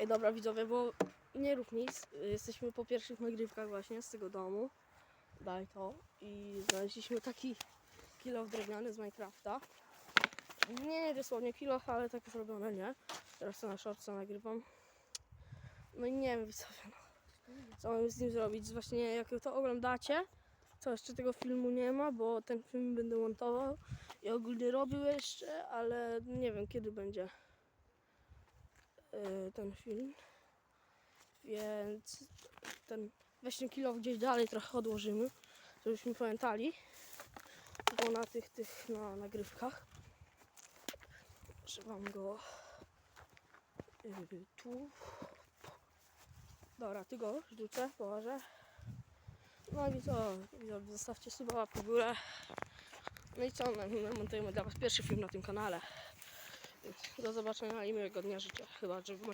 Ej, dobra widzowie, bo nie rób nic. Jesteśmy po pierwszych nagrywkach właśnie z tego domu. Daj to. I znaleźliśmy taki kilo drewniany z Minecrafta. Nie dosłownie kilo, ale tak zrobione, nie? Teraz to na shortsa nagrywam. No i nie wiem widzowie, no. co mam z nim zrobić. Właśnie jak to oglądacie, to jeszcze tego filmu nie ma, bo ten film będę montował i ogólnie robił jeszcze, ale nie wiem kiedy będzie ten film. Więc ten weźmy kilo gdzieś dalej trochę odłożymy, żebyśmy pamiętali. Bo na tych tych na nagrywkach. Trzymam go y, tu. Dobra, ty go rzucę, położę. No i co, zostawcie suba łapkę w górę. No i co, no, montujemy dla was pierwszy film na tym kanale. Do zobaczenia i miłego dnia życzę. Chyba, że